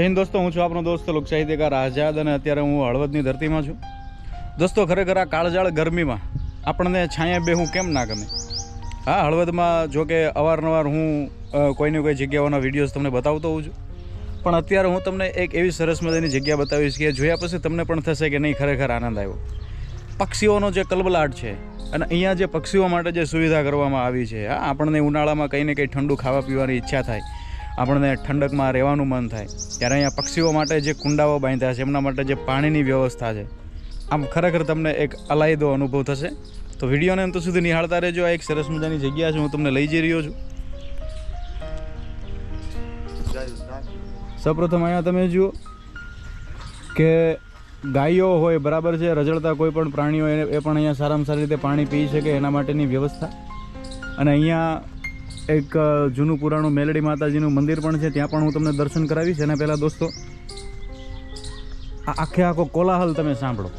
હિન્દ દોસ્તો, હું છું આપણો દોસ્ત લોક સાહિત્યકાર આઝાદ અને અત્યારે હું હળવદની ધરતીમાં છું. દોસ્તો, ખરેખર આ કાળજાળ ગરમીમાં આપણને છાયા બેહું કેમ ના ગમે? હા, હળવદમાં જો કે અવારનવાર હું કોઈને કોઈ જગ્યાઓના વિડીયોઝ તમને બતાવતો હોઉં છું. પણ અત્યારે હું તમને એક એવી સરસ મજાની જગ્યા બતાવીશ કે જોયા પછી તમને પણ થશે કે નહીં, ખરેખર આનંદ આવ્યો. પક્ષીઓનો જે કલબલાટ છે અને અહીંયા જે પક્ષીઓ માટે જે સુવિધા કરવામાં આવી છે, હા, આપણને ઉનાળામાં કંઈ ને કંઈ ઠંડુ ખાવા પીવાની ઈચ્છા થાય આપણને ઠંડકમાં રહેવાનું મન થાય. ત્યારે અહીંયા પક્ષીઓ માટે જે કુંડાઓ બાંધ્યા છે, એમના માટે જે પાણીની વ્યવસ્થા છે, આમ ખરેખર તમને એક અલાયદો અનુભવ થશે. તો વિડીયોને અંત સુધી નિહાળતા રહેજો. આ એક સરસ મજાની જગ્યા છે, હું તમને લઈ જઈ રહ્યો છું. સૌપ્રથમ અહીંયા તમે જુઓ કે ગાયો હોય, બરાબર છે, રજળતા કોઈ પણ પ્રાણીઓ એ પણ અહીંયા સારામાં સારી રીતે પાણી પી શકે એના માટેની વ્યવસ્થા. અને અહીંયા એક જૂનું પુરાણું મેલડી માતાજીનું મંદિર પણ છે, ત્યાં પણ હું તમને દર્શન કરાવીશ. એના પહેલાં દોસ્તો, આ આખે આખો કોલાહલ તમે સાંભળો.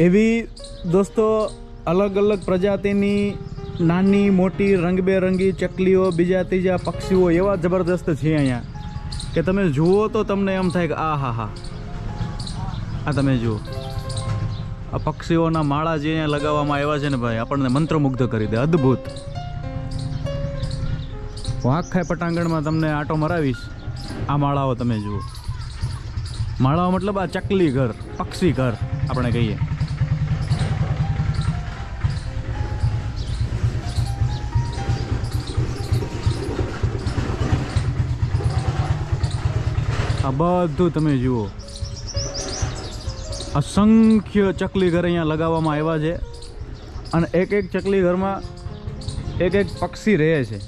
એવી, દોસ્તો, અલગ અલગ પ્રજાતિની નાની, મોટી, રંગબેરંગી ચકલીઓ, બીજા ત્રીજા પક્ષીઓ એવા જબરદસ્ત છે અહીંયા, કે તમે જુઓ તો તમને એમ થાય કે આ હા હા. આ તમે જુઓ. આ પક્ષીઓના માળા જે અહીંયા લગાવવામાં આવ્યા છે ને ભાઈ, આપણને મંત્રમુગ્ધ કરી દે. અદ્ભુત. હું આખા પટાંગણમાં તમને આટો મરાવીશ. આ માળાઓ તમે જુઓ. માળાઓ મતલબ આ ચકલી ઘર, પક્ષી ઘર, આપણે કહીએ. આ બધું તમે જુઓ. અસંખ્ય ચકલી ઘર અહીંયા લગાવવામાં આવ્યા છે. અને એક એક ચકલી ઘરમાં એક એક પક્ષી રહે છે.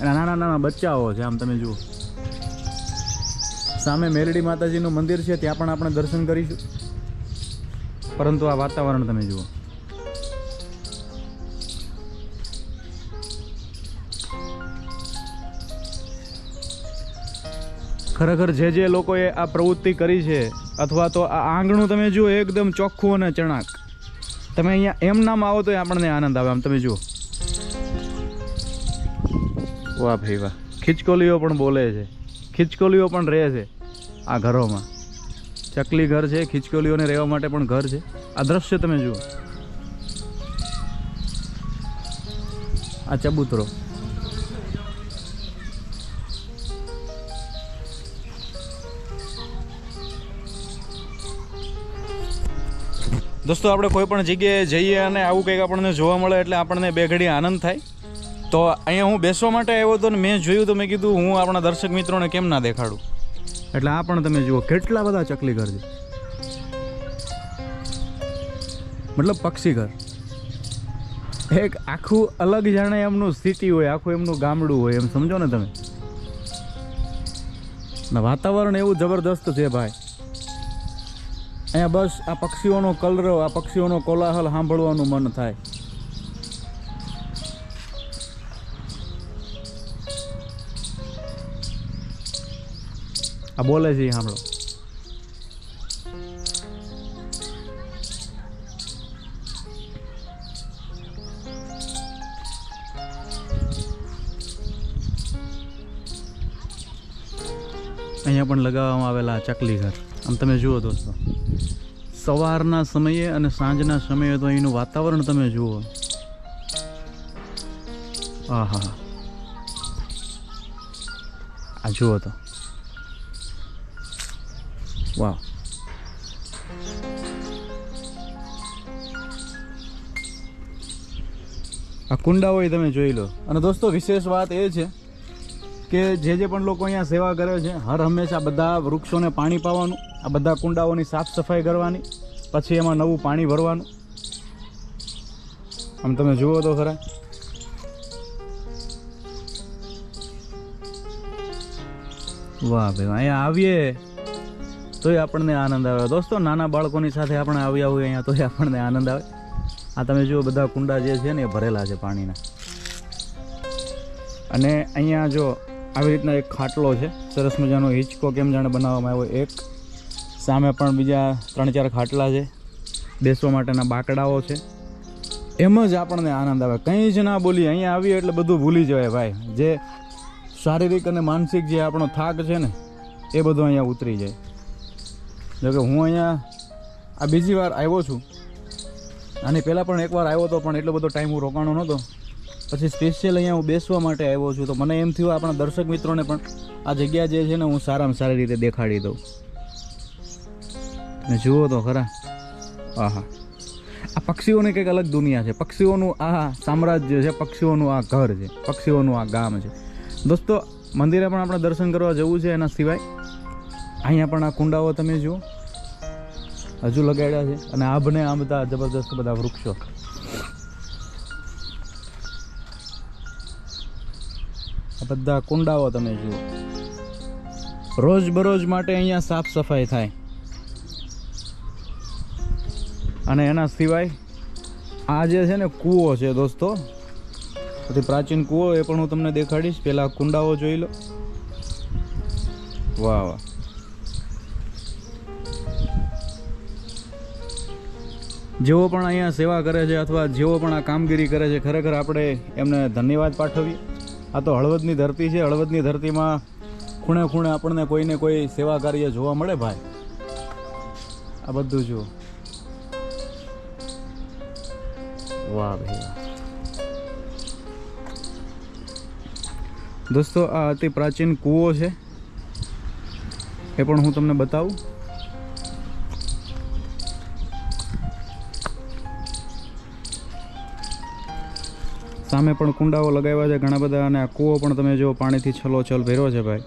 એના નાના નાના બચ્ચાઓ છે, આમ તમે જુઓ. સામે મેલડી માતાજીનું મંદિર છે, ત્યાં પણ આપણે દર્શન કરીશું. પરંતુ આ વાતાવરણ તમે જુઓ. ખરેખર જે જે લોકોએ આ પ્રવૃત્તિ કરી છે, અથવા તો આ આંગણું તમે જુઓ, એકદમ ચોખ્ખું અને ચણાક. તમે અહીંયા એમ નામ આવો તો આપણને આનંદ આવે. આમ તમે જુઓ. વાહ ભાઈ વાહ. ખિચકોલીઓ પણ બોલે છે. ખિચકોલીઓ પણ રહે છે આ ઘરોમાં. ચકલી ઘર છે, ખિચકોલીઓને રહેવા માટે પણ ઘર છે. આ દ્રશ્ય તમે જુઓ. આ ચબૂતરો. દોસ્તો, આપણે કોઈ પણ જગ્યાએ જઈએ અને આવું કંઈક આપણને જોવા મળે એટલે આપણને બે ઘડી આનંદ થાય. તો અહીંયા હું બેસવા માટે આવ્યો હતો ને મેં જોયું તો મેં કીધું, હું આપણા દર્શક મિત્રોને કેમ ના દેખાડું? એટલે આ પણ તમે જુઓ, કેટલા બધા ચકલી ઘર છે. મતલબ પક્ષી ઘર એક આખું અલગ જાણે એમનું સ્થિતિ હોય, આખું એમનું ગામડું હોય, એમ સમજો ને તમે? વાતાવરણ એવું જબરદસ્ત છે ભાઈ. અહીંયા બસ આ પક્ષીઓનો કલરવ, આ પક્ષીઓનો કોલાહલ સાંભળવાનું મન થાય. આ બોલે છે સાંભળો. અહીંયા પણ લગાવવામાં આવેલા ચકલી ઘર આમ તમે જુઓ દોસ્તો. સવારના સમયે અને સાંજના સમયે તો અહીંનું વાતાવરણ તમે જુઓ. આહા. આ જુઓ તો. વાહ આ કુંડા હોય તમે જોઈ લો. અને દોસ્તો વિશેષ વાત એ છે કે જે જે પણ લોકો અહીંયા સેવા કરે છે, હર હંમેશા બધા વૃક્ષોને પાણી પાવાનું, આ બધા કુંડાઓની સાફ સફાઈ કરવાની, પછી એમાં નવું પાણી ભરવાનું. આમ તમે જુઓ તો ખરા. વાહ ભાઈ, અહીંયા આવીએ, તોય આપણને આનંદ આવે. દોસ્તો, નાના બાળકોની સાથે આપણે આવ્યા હોય અહીંયા, તોય આપણને આનંદ આવે. આ તમે જુઓ, બધા કુંડા જે છે ને, એ ભરેલા છે પાણીના. અને અહીંયા જો આવી રીતના એક ખાટલો છે. સરસ મજાનો હિંચકો કેમ જાણે બનાવવામાં આવ્યો એક. સામે પણ બીજા ત્રણ ચાર ખાટલા છે. બેસવા માટેના બાકડાઓ છે. એમ જ આપણને આનંદ આવે. કંઈ જ ના બોલીએ, અહીંયા આવીએ એટલે બધું ભૂલી જવાય ભાઈ. જે શારીરિક અને માનસિક જે આપણો થાક છે ને, એ બધો અહીંયા ઉતરી જાય. જોકે હું અહીંયા આ બીજી વાર આવ્યો છું. આની પહેલાં પણ એકવાર આવ્યો હતો પણ એટલો બધો ટાઈમ હું રોકાણો નહોતો. પછી સ્પેશિયલ અહીંયા હું બેસવા માટે આવ્યો છું. તો મને એમ થયું આપણા દર્શક મિત્રોને પણ આ જગ્યા જે છે ને હું સારામાં સારી રીતે દેખાડી દઉં. તમે જુઓ તો ખરા. આહા. આ પક્ષીઓની કંઈક અલગ દુનિયા છે. પક્ષીઓનું આ સામ્રાજ્ય છે, પક્ષીઓનું આ ઘર છે, પક્ષીઓનું આ ગામ છે. દોસ્તો, મંદિરે પણ આપણે દર્શન કરવા જવું છે એના સિવાય. અહીંયા પણ આ કુંડાઓ તમે જુઓ. હજુ લગાડ્યા છે. અને આભને આ બધા જબરદસ્ત બધા વૃક્ષો. બધા કુંડાઓ તમે જુઓ. રોજ બરોજ માટે અહીંયા સાફ સફાઈ થાય. અને એના સિવાય આ જે છે ને કૂવો છે દોસ્તો અતિ પ્રાચીન કૂવો એ પણ હું તમને દેખાડીશ. પહેલાં કુંડાઓ જોઈ લો. વાહ વાહ. જેઓ પણ અહીંયા સેવા કરે છે અથવા જેઓ પણ આ કામગીરી કરે છે, ખરેખર આપણે એમને ધન્યવાદ પાઠવીએ. આ તો હળવદની ધરતી છે. હળવદની ધરતીમાં ખૂણે ખૂણે આપણને કોઈને કોઈ સેવા કાર્ય જોવા મળે ભાઈ. આ બધું જુઓ. વાહ ભાઈ દોસ્તો, આ અતિ પ્રાચીન કૂવો છે. એ પણ હું તમને બતાવું. સામે પણ કુંડાઓ લગાવ્યા છે ઘણા બધા અને આ કૂવો પણ તમે જો પાણીથી છલોછલ ભેરો છે ભાઈ.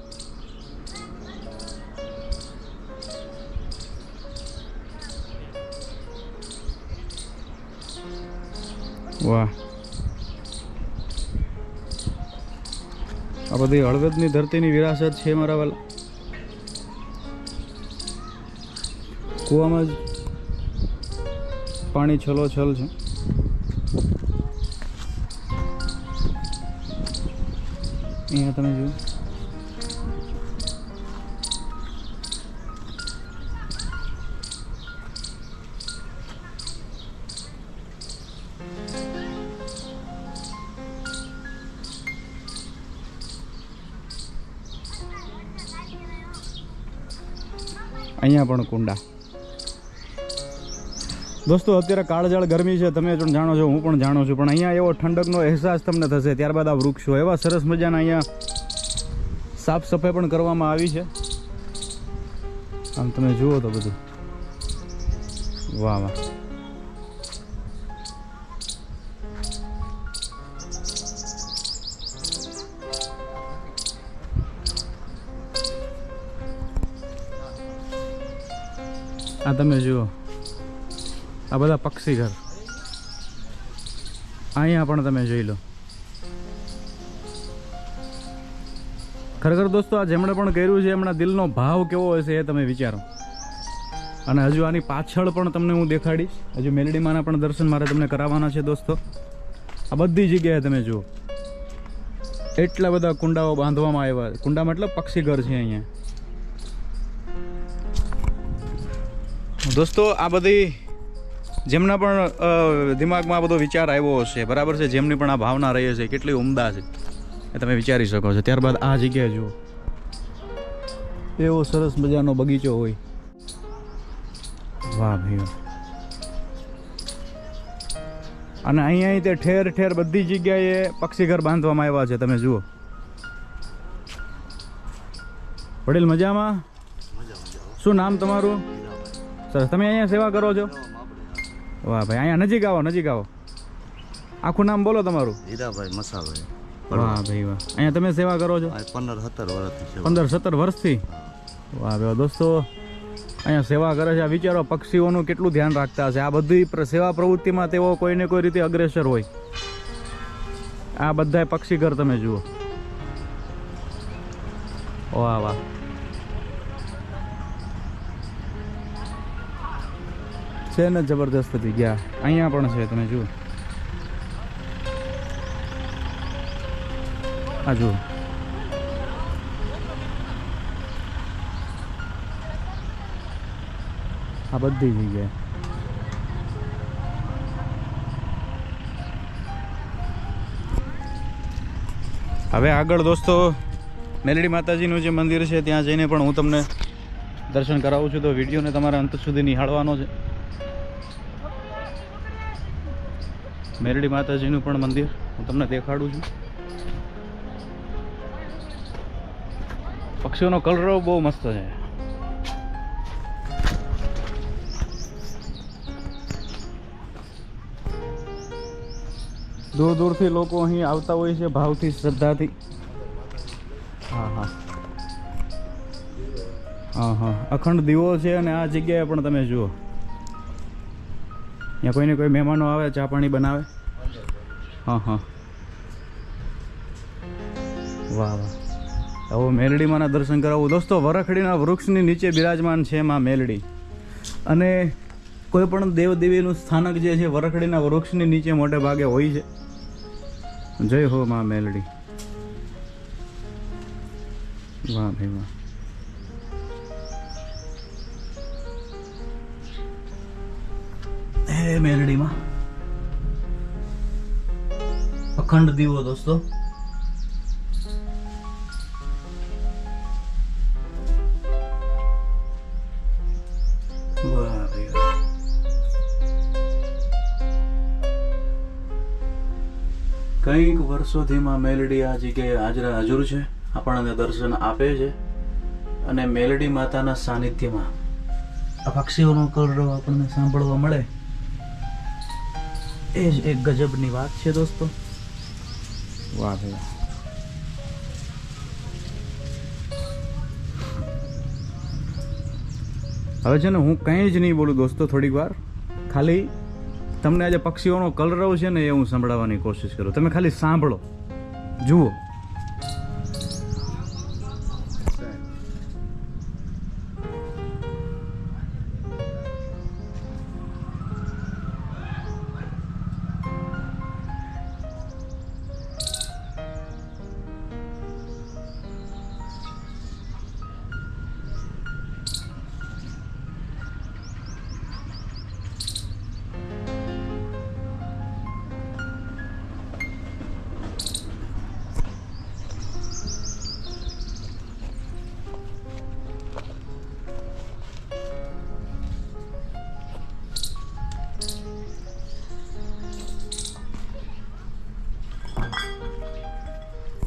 વાહ. આ બધી હળવદની ધરતીની વિરાસત છે મારા વાલા. કૂવામાં જ પાણી છલોછલ છે. અહીંયા તમે જુઓ અહીંયા પણ કુંડા દોસ્તો, અત્યારે કાળજાળ ગરમી છે, તમે પણ જાણો છો, હું પણ જાણું છું. પણ અહીંયા એવો ઠંડકનો અહેસાસ તમને થશે. ત્યારબાદ આ વૃક્ષો, એવા સરસ મજાના અહીંયા સાફ સફાઈ પણ કરવામાં આવી છે. આમ તમે જુઓ તો બધું. વાહ વાહ. આ તમે જુઓ. આ બધા પક્ષી ઘર. અહીંયા પણ તમે જોઈ લો. ખરેખર દોસ્તો, આ જેમણે પણ કર્યું છે, એમના દિલનો ભાવ કેવો હશે એ તમે વિચારો. અને હજુ આની પાછળ પણ તમને હું દેખાડીશ. હજુ મેલડીમાના પણ દર્શન મારે તમને કરાવવાના છે દોસ્તો. આ બધી જગ્યાએ તમે જુઓ. એટલા બધા કુંડાઓ બાંધવામાં આવ્યા. કુંડા મતલબ પક્ષી ઘર છે અહીંયા. દોસ્તો, આ બધી જેમના પણ દિમાગમાં બધો વિચાર આવ્યો હશે બરાબર છે? જેમની પણ આ ભાવના રહી છે કેટલી ઉમદા છે. એ તમે વિચારી શકો છો. ત્યારબાદ આ જગ્યાએ જુઓ. એવો સરસ મજાનો બગીચો હોય. વાહ ભાઈ. અને અહીંયા અહીં તે ઠેર ઠેર બધી જગ્યાએ પક્ષી ઘર બાંધવામાં આવ્યા છે તમે જુઓ. વડીલ મજામાં? શું નામ તમારું? સરસ. તમે અહીંયા સેવા કરો છો? વાહ ભાઈ અહીંયા નજીક આવો નજીક આવો. આખું નામ બોલો તમારું. હીરાભાઈ મસાભાઈ. વાહ ભાઈ વાહ. અહીંયા તમે સેવા કરો છો? પંદર સત્તર વર્ષથી પંદર સત્તર વર્ષથી? વાહ ભાઈ દોસ્તો અહીંયા સેવા કરે છે. આ વિચારો પક્ષીઓનું કેટલું ધ્યાન રાખતા હશે. આ બધી સેવા પ્રવૃત્તિમાં તેઓ કોઈને કોઈ રીતે અગ્રેસર હોય. આ બધા પક્ષી ઘર તમે જુઓ. વાહ વાહ. છે ને જબરદસ્ત ગયા. અહીંયા પણ છે, તમે જુઓ. આ જુઓ. આ બધી જગ્યાએ. હવે આગળ દોસ્તો, મેલડી માતાજીનું જે મંદિર છે, ત્યાં જઈને પણ હું તમને દર્શન કરાવું છું. તો વિડીયોને તમારે અંત સુધી નિહાળવાનો છે. મેલડી માતાજીનું પણ મંદિર. હું તમને દેખાડું છું. પક્ષીઓનો કલર બહુ મસ્ત છે. દૂર દૂરથી લોકો અહીં આવતા હોય છે ભાવથી, શ્રદ્ધાથી. હા હા. હા હા. અખંડ દીવો છે અને આ જગ્યાએ પણ તમે જુઓ. ત્યાં કોઈને કોઈ મહેમાનો આવે, ચા પાણી બનાવે? હા હા. વાહ વાહ. આવો મેલડીમાંના દર્શન કરાવું. દોસ્તો, વરખડીના વૃક્ષની નીચે બિરાજમાન છે માં મેલડી. અને કોઈ પણ દેવદેવીનું સ્થાનક જે છે, વરખડીના વૃક્ષની નીચે મોટે ભાગે હોય છે. જય હો માં મેલડી. વાહ, ભાઈ, વાહ. હે મેલડીમાં? અખંડ દીવો, દોસ્તો. કંઈક વર્ષોથી માં મેલડી આ જગ્યાએ હાજરા હાજર છે. આપણને દર્શન આપે છે. અને મેલડી માતાના સાનિધ્યમાં આ પક્ષીઓનો કલરવ આપણને સાંભળવા મળે. એ જ એક ગજબની વાત છે દોસ્તો. વાહ ભાઈ હવે છે ને હું કંઈ જ નહીં બોલું દોસ્તો થોડીક વાર. ખાલી તમને આજે પક્ષીઓનો કલરવ છે ને એ હું સંભળાવવાની કોશિશ કરું. તમે ખાલી સાંભળો. જુઓ.